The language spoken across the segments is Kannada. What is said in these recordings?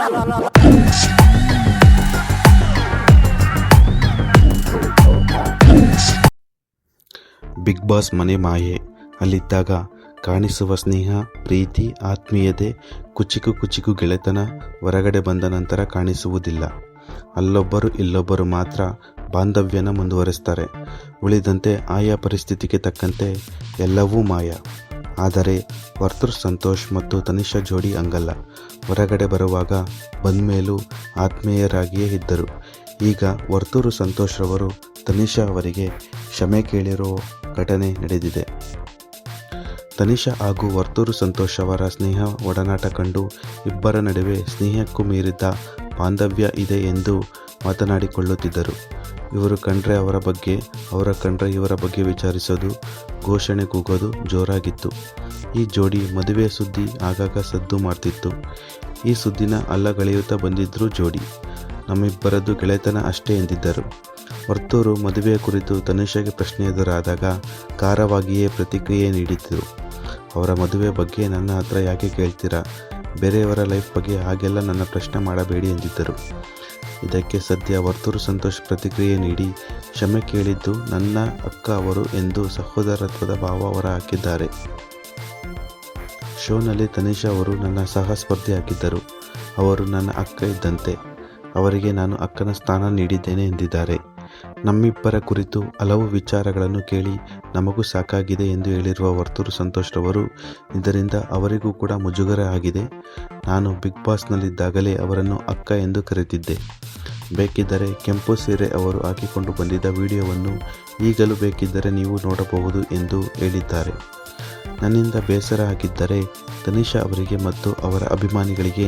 ಬಿಗ್ ಬಾಸ್ ಮನೆ ಮಾಯೆ ಅಲ್ಲಿದ್ದಾಗ ಕಾಣಿಸುವ ಸ್ನೇಹ, ಪ್ರೀತಿ, ಆತ್ಮೀಯತೆ, ಕುಚಿಕು ಕುಚಿಕು ಗೆಳೆತನ ಹೊರಗಡೆ ಬಂದ ನಂತರ ಕಾಣಿಸುವುದಿಲ್ಲ. ಅಲ್ಲೊಬ್ಬರು ಇಲ್ಲೊಬ್ಬರು ಮಾತ್ರ ಬಾಂಧವ್ಯನ ಮುಂದುವರೆಸ್ತಾರೆ. ಉಳಿದಂತೆ ಆಯಾ ಪರಿಸ್ಥಿತಿಗೆ ತಕ್ಕಂತೆ ಎಲ್ಲವೂ ಮಾಯ. ಆದರೆ ವರ್ತೃ ಸಂತೋಷ್ ಮತ್ತು ತನಿಷಾ ಜೋಡಿ ಹಂಗಲ್ಲ. ಹೊರಗಡೆ ಬರುವಾಗ ಬಂದ್ಮೇಲೂ ಆತ್ಮೀಯರಾಗಿಯೇ ಇದ್ದರು. ಈಗ ವರ್ತೂರು ಸಂತೋಷ್ ರವರು ತನಿಷಾ ಅವರಿಗೆ ಕ್ಷಮೆ ಕೇಳಿರೋ ಘಟನೆ ನಡೆದಿದೆ. ತನಿಷಾ ಹಾಗೂ ವರ್ತೂರು ಸಂತೋಷ್ ಅವರ ಸ್ನೇಹ ಒಡನಾಟ ಕಂಡು ಇಬ್ಬರ ನಡುವೆ ಸ್ನೇಹಕ್ಕೂ ಮೀರಿದ್ದ ಬಾಂಧವ್ಯ ಇದೆ ಎಂದು ಮಾತನಾಡಿಕೊಳ್ಳುತ್ತಿದ್ದರು. ಇವರು ಕಂಡ್ರೆ ಅವರ ಬಗ್ಗೆ, ಅವರ ಕಂಡ್ರೆ ಇವರ ಬಗ್ಗೆ ವಿಚಾರಿಸೋದು, ಘೋಷಣೆ ಕೂಗೋದು ಜೋರಾಗಿತ್ತು. ಈ ಜೋಡಿ ಮದುವೆ ಸುದ್ದಿ ಆಗಾಗ ಸದ್ದು ಮಾಡ್ತಿತ್ತು. ಈ ಸುದ್ದಿನ ಅಲ್ಲಗಳೆಯುತ್ತಾ ಬಂದಿದ್ದರು ಜೋಡಿ. ನಮ್ಮಿಬ್ಬರದ್ದು ಗೆಳೆತನ ಅಷ್ಟೇ ಎಂದಿದ್ದರು. ವರ್ತೂರು ಮದುವೆಯ ಕುರಿತು ತನುಷಗೆ ಪ್ರಶ್ನೆ ಎದುರಾದಾಗ ಖಾರವಾಗಿಯೇ ಪ್ರತಿಕ್ರಿಯೆ ನೀಡಿದ್ದರು ಅವರ ಮದುವೆ ಬಗ್ಗೆ ನನ್ನ ಹತ್ರ ಯಾಕೆ ಕೇಳ್ತೀರಾ? ಬೇರೆಯವರ ಲೈಫ್ ಬಗ್ಗೆ ಹಾಗೆಲ್ಲ ನನ್ನ ಪ್ರಶ್ನೆ ಮಾಡಬೇಡಿ ಎಂದಿದ್ದರು. ಇದಕ್ಕೆ ಸದ್ಯ ವರ್ತೂರು ಸಂತೋಷ್ ಪ್ರತಿಕ್ರಿಯೆ ನೀಡಿ ಕ್ಷಮೆ ಕೇಳಿದ್ದು ನನ್ನ ಅಕ್ಕ ಅವರು ಎಂದು ಸಹೋದರತ್ವದ ಭಾವ ಹೊರ ಹಾಕಿದ್ದಾರೆ. ಶೋನಲ್ಲಿ ತನಿಷಾ ಅವರು ನನ್ನ ಸಹ ಸ್ಪರ್ಧಿ ಹಾಕಿದ್ದರು. ಅವರು ನನ್ನ ಅಕ್ಕ ಇದ್ದಂತೆ. ಅವರಿಗೆ ನಾನು ಅಕ್ಕನ ಸ್ಥಾನ ನೀಡಿದ್ದೇನೆ ಎಂದಿದ್ದಾರೆ. ನಮ್ಮಿಬ್ಬರ ಕುರಿತು ಹಲವು ವಿಚಾರಗಳನ್ನು ಕೇಳಿ ನಮಗೂ ಸಾಕಾಗಿದೆ ಎಂದು ಹೇಳಿರುವ ವರ್ತೂರು ಸಂತೋಷ್ ರವರು, ಇದರಿಂದ ಅವರಿಗೂ ಕೂಡ ಮುಜುಗರ ಆಗಿದೆ. ನಾನು ಬಿಗ್ ಬಾಸ್ನಲ್ಲಿದ್ದಾಗಲೇ ಅವರನ್ನು ಅಕ್ಕ ಎಂದು ಕರೆದಿದ್ದೆ. ಬೇಕಿದ್ದರೆ ಕೆಂಪು ಸೀರೆ ಅವರು ಹಾಕಿಕೊಂಡು ಬಂದಿದ್ದ ವಿಡಿಯೋವನ್ನು ಈಗಲೂ ಬೇಕಿದ್ದರೆ ನೀವು ನೋಡಬಹುದು ಎಂದು ಹೇಳಿದ್ದಾರೆ. ನನ್ನಿಂದ ಬೇಸರ ಆಗಿದ್ದರೆ ತನಿಷಾ ಅವರಿಗೆ ಮತ್ತು ಅವರ ಅಭಿಮಾನಿಗಳಿಗೆ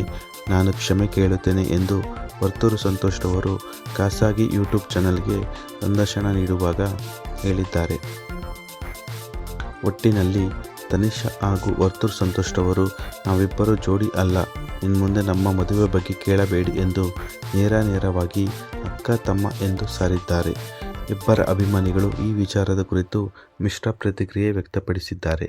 ನಾನು ಕ್ಷಮೆ ಕೇಳುತ್ತೇನೆ ಎಂದು ವರ್ತೂರು ಸಂತೋಷ್ ಅವರು ಖಾಸಗಿ ಯೂಟ್ಯೂಬ್ ಚಾನಲ್ಗೆ ಸಂದರ್ಶನ ನೀಡುವಾಗ ಹೇಳಿದ್ದಾರೆ. ಒಟ್ಟಿನಲ್ಲಿ ತನಿಷಾ ಹಾಗೂ ವರ್ತೂರ್ ಸಂತೋಷ್ ಅವರು ನಾವಿಬ್ಬರು ಜೋಡಿ ಅಲ್ಲ, ಇನ್ಮುಂದೆ ನಮ್ಮ ಮದುವೆ ಬಗ್ಗೆ ಕೇಳಬೇಡಿ ಎಂದು ನೇರ ನೇರವಾಗಿ ಅಕ್ಕ, ತಮ್ಮ ಎಂದು ಸಾರಿದ್ದಾರೆ. ಇಬ್ಬರ ಅಭಿಮಾನಿಗಳು ಈ ವಿಚಾರದ ಕುರಿತು ಮಿಶ್ರ ಪ್ರತಿಕ್ರಿಯೆ ವ್ಯಕ್ತಪಡಿಸಿದ್ದಾರೆ.